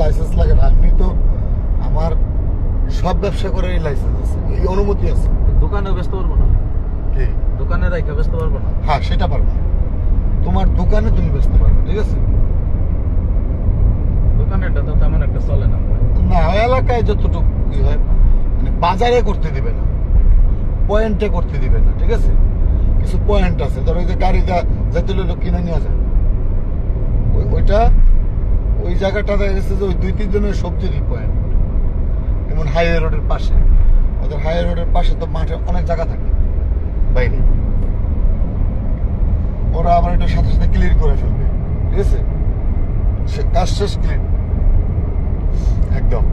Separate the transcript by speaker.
Speaker 1: Licence লাগে না। আমি তো আমার সব ব্যবসা করে এই লাইসেন্স আছে। এই অনুমতি আছে।
Speaker 2: দোকানেও ব্যস্ত পারব না।
Speaker 1: কি?
Speaker 2: দোকানে রাখা ব্যস্ত পারব না।
Speaker 1: হ্যাঁ সেটা পারব। তোমার দোকানে তুমি বেচতে পারবে ঠিক আছে?
Speaker 2: দোকানেরটা তো তেমন একটা চলে না।
Speaker 1: না এলাকায় যতটুকু ই হয় মানে বাজারে করতে দিবে না। পয়েন্টে করতে দিবে না ঠিক আছে? কিছু পয়েন্ট আছে। ধরো ওই যে গাড়ি যা যেতে লোক কিনে নিয়ে যায়। ওইটা ওই জায়গাটা দেখা গেছে যে ওই দুই তিনজনের সবজিরই পয়েন্ট যেমন হাইওয়ে রোডের পাশে। ওদের হাইওয়ে রোডের পাশে তো মাঠে অনেক জায়গা থাকে। বাইরে। ওরা আবার এটা সাথে সাথে ক্লিন করে ফেলবে। ঠিক আছে? সে কাজ শেষ ক্লিন একদম।